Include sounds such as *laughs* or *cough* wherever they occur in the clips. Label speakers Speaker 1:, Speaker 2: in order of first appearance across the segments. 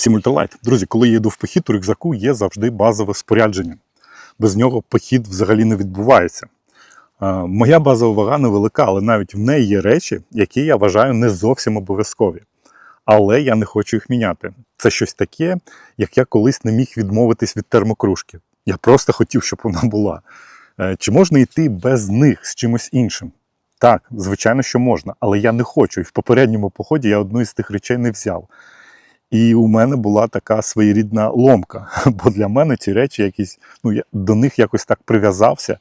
Speaker 1: Всім ультралайт. Друзі, коли я йду в похід, у рюкзаку є завжди базове спорядження. Без нього похід взагалі не відбувається. Моя базова вага невелика, але навіть в неї є речі, які я вважаю не зовсім обов'язкові. Але я не хочу їх міняти. Це щось таке, як я колись не міг відмовитись від термокружки. Я просто хотів, щоб вона була. Е, Чи можна йти без них з чимось іншим? Так, звичайно, що можна, але я не хочу. І в попередньому поході я одну із тих речей не взяв. І у мене була така своєрідна ломка. *laughs* Бо для мене ці речі якісь, ну я до них якось так прив'язався.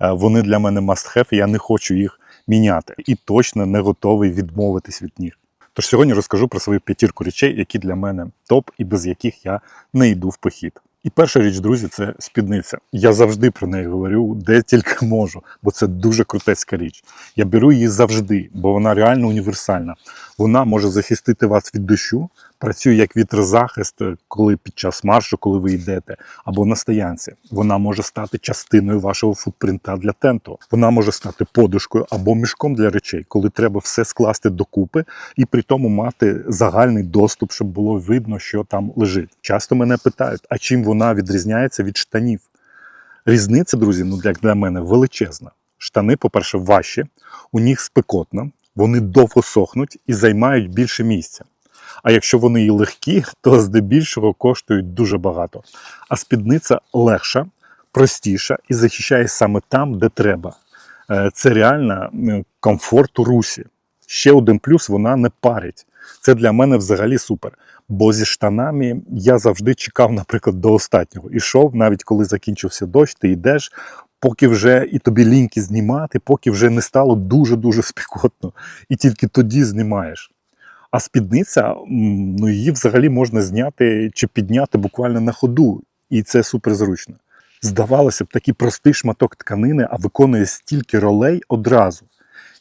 Speaker 1: Е, Вони для мене must have, і я не хочу їх міняти. І точно не готовий відмовитись від них. Тож сьогодні розкажу про свою п'ятірку речей, які для мене топ і без яких я не йду в похід. І перша річ, друзі, це спідниця. Я завжди про неї говорю, де тільки можу, бо це дуже крутецька річ. Я беру її завжди, бо вона реально універсальна. Вона може захистити вас від дощу, працює як вітрозахист, коли під час маршу, коли ви йдете, або на стоянці. Вона може стати частиною вашого футпринта для тенту. Вона може стати подушкою або мішком для речей, коли треба все скласти докупи і при тому мати загальний доступ, щоб було видно, що там лежить. Часто мене питають, а чим вона відрізняється від штанів? Різниця, друзі, ну як для мене величезна. Штани, по-перше, важчі, у них спекотно, вони довго сохнуть і займають більше місця. А якщо вони і легкі, то здебільшого коштують дуже багато. А спідниця легша, простіша і захищає саме там, де треба. Е, Це реально комфорт у русі. Ще один плюс вона не парить. Це для мене взагалі супер. Бо зі штанами я завжди чекав, наприклад, до останнього. Ішов, навіть коли закінчився дощ, ти йдеш, поки вже і тобі ліньки знімати, поки вже не стало дуже-дуже спекотно. І тільки тоді знімаєш. А спідниця, ну її взагалі можна зняти чи підняти буквально на ходу, і це суперзручно. Здавалося б, такий простий шматок тканини, а виконує стільки ролей одразу.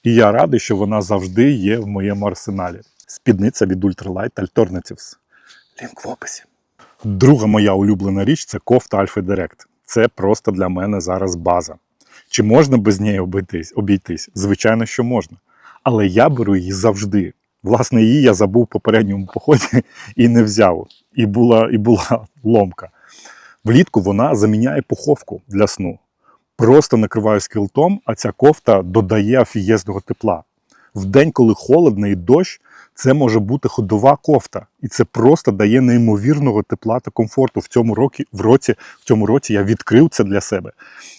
Speaker 1: І я радий, що вона завжди є в моєму арсеналі. Спідниця від Ultralight Alternatives. Лінк в описі. Друга моя улюблена річ це кофта Alpha Direct. Це просто для мене зараз база. Чи можна без неї обійтись? Звичайно, що можна. Але я беру її завжди. Власне, її я забув в попередньому поході *laughs* і не взяв. І була, і була ломка. Влітку вона заміняє пуховку для сну. Просто накриваюсь килтом, а ця кофта додає офієзного тепла. В день, коли холодно і дощ, це може бути ходова кофта, і це просто дає неймовірного тепла та комфорту. В цьому році, в році, в цьому році я відкрив це для себе.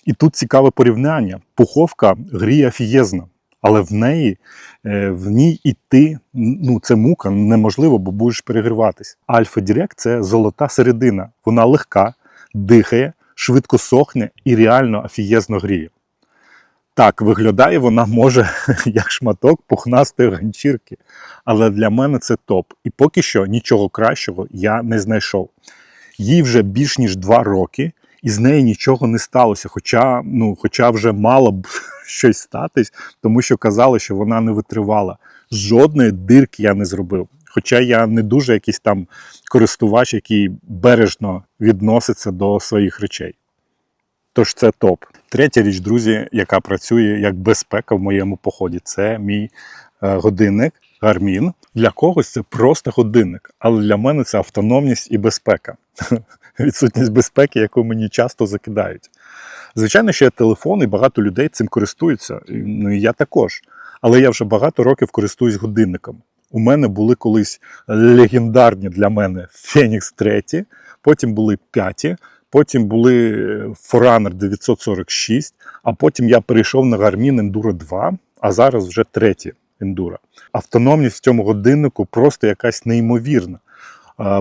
Speaker 1: І тут цікаве порівняння. Пуховка гріє офієзно, але в неї е, в ній іти, ну це мука неможливо, бо будеш перегріватись. Альфа Дірект це золота середина. Вона легка, дихає, швидко сохне і реально офієзно гріє. Так, виглядає вона може *laughs* як шматок пухнастої ганчірки, але для мене це топ. І поки що нічого кращого я не знайшов. Їй вже більш ніж два роки, і з неї нічого не сталося. Хоча, ну, хоча вже мало б *laughs* щось статись, тому що казали, що вона не витривала. Жодної дирки я не зробив. Хоча я не дуже якийсь там користувач, який бережно відноситься до своїх речей. Тож це топ. Третя річ, друзі, яка працює як безпека в моєму поході, це мій е, годинник Garmin. Для когось це просто годинник, але для мене це автономність і безпека. *laughs* Відсутність безпеки, яку мені часто закидають. Звичайно, що є телефон, і багато людей цим користуються. Ну і я також. Але я вже багато років користуюсь годинником. У мене були колись легендарні для мене Phoenix 3, потім були 5, потім були е, Forerunner 946, а потім я перейшов на Garmin Enduro 2, а зараз вже третій Enduro. Автономність в цьому годиннику просто якась неймовірна.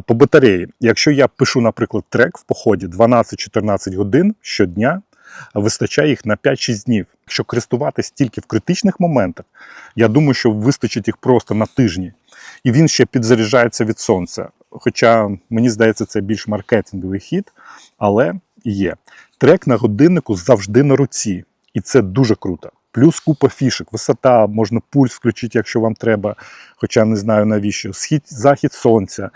Speaker 1: По батареї, якщо я пишу, наприклад, трек в поході 12-14 годин щодня, вистачає їх на 5-6 днів. Якщо користуватись тільки в критичних моментах, я думаю, що вистачить їх просто на тижні. І він ще підзаряджається від сонця. Хоча мені здається, це більш маркетинговий хід, але є. Трек на годиннику завжди на руці, і це дуже круто. Плюс купа фішок, висота, можна пульс включити, якщо вам треба, хоча не знаю навіщо. Схід, захід сонця,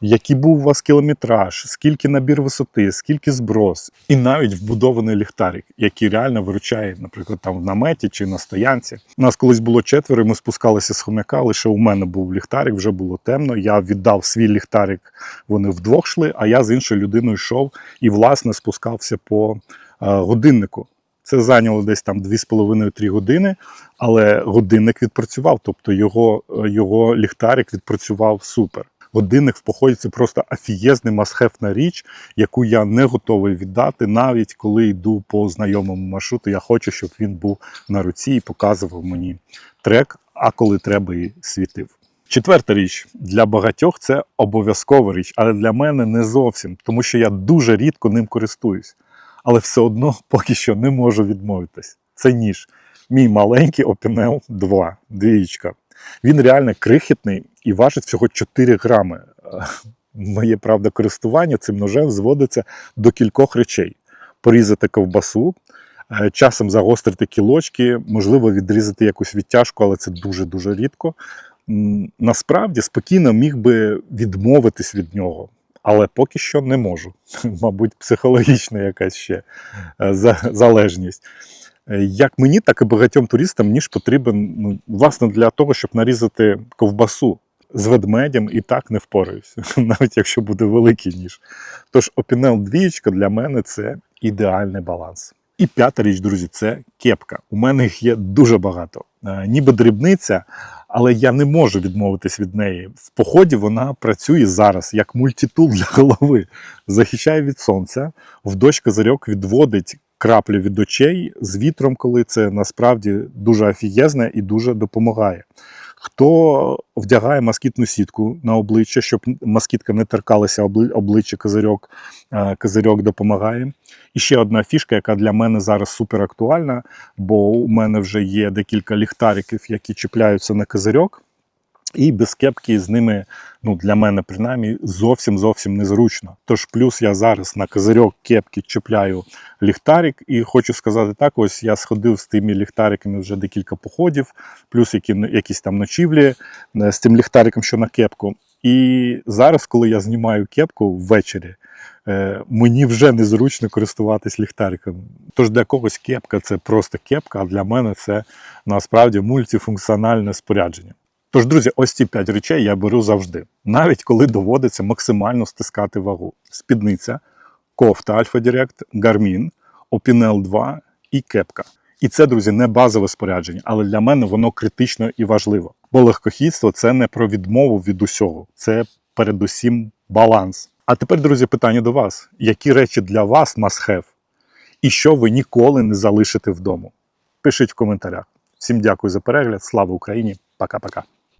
Speaker 1: який був у вас кілометраж, скільки набір висоти, скільки зброс, і навіть вбудований ліхтарик, який реально виручає, наприклад, там в наметі чи на стоянці. У нас колись було четверо, ми спускалися з хомяка. Лише у мене був ліхтарик, вже було темно. Я віддав свій ліхтарик, вони вдвох йшли, а я з іншою людиною йшов і, власне, спускався по е, годиннику. Це зайняло десь там 2,5-3 години, але годинник відпрацював, тобто його, е, його ліхтарик відпрацював супер. Годинник в поході це просто афієзний масхефна річ, яку я не готовий віддати, навіть коли йду по знайомому маршруту. Я хочу, щоб він був на руці і показував мені трек, а коли треба і світив. Четверта річ для багатьох це обов'язкова річ, але для мене не зовсім, тому що я дуже рідко ним користуюсь. Але все одно поки що не можу відмовитись. Це ніж. Мій маленький Opinel 2, двієчка. Він реально крихітний і важить всього 4 грами. Е, Моє правда користування цим ножем зводиться до кількох речей: порізати ковбасу, е, часом загострити кілочки, можливо, відрізати якусь відтяжку, але це дуже-дуже рідко. Насправді спокійно міг би відмовитись від нього, але поки що не можу. *laughs* Мабуть, психологічна якась ще е, залежність. Е, Як мені, так і багатьом туристам ніж потрібен ну, власне для того, щоб нарізати ковбасу з ведмедем і так не впораюся, *laughs* навіть якщо буде великий ніж. Тож Opinel двієчка для мене це ідеальний баланс. І п'ята річ, друзі, це кепка. У мене їх є дуже багато. Е, Ніби дрібниця, але я не можу відмовитись від неї. В поході вона працює зараз як мультитул для голови. Захищає від сонця, в дощ козирьок відводить краплю від очей з вітром, коли це насправді дуже афієзне і дуже допомагає. Хто вдягає москітну сітку на обличчя, щоб москітка не торкалася обличчя козирьок, е, козирьок допомагає. І ще одна фішка, яка для мене зараз супер актуальна, бо у мене вже є декілька ліхтариків, які чіпляються на козирьок. І без кепки з ними, ну для мене принаймні, зовсім зовсім незручно. Тож плюс я зараз на козирьок кепки чіпляю ліхтарик, і хочу сказати так: ось я сходив з тими ліхтариками вже декілька походів, плюс які, якісь там ночівлі е, з тим ліхтариком, що на кепку. І зараз, коли я знімаю кепку ввечері, е, мені вже незручно користуватись ліхтариком. Тож для когось кепка це просто кепка, а для мене це насправді мультифункціональне спорядження. Тож, друзі, ось ці 5 речей я беру завжди, навіть коли доводиться максимально стискати вагу. Спідниця, кофта Alpha Direct, Garmin, Opinel 2 і кепка. І це, друзі, не базове спорядження, але для мене воно критично і важливо. Бо легкохідство це не про відмову від усього, це передусім баланс. А тепер, друзі, питання до вас: які речі для вас must have? І що ви ніколи не залишите вдома? Пишіть в коментарях. Всім дякую за перегляд. Слава Україні! Пока-пока.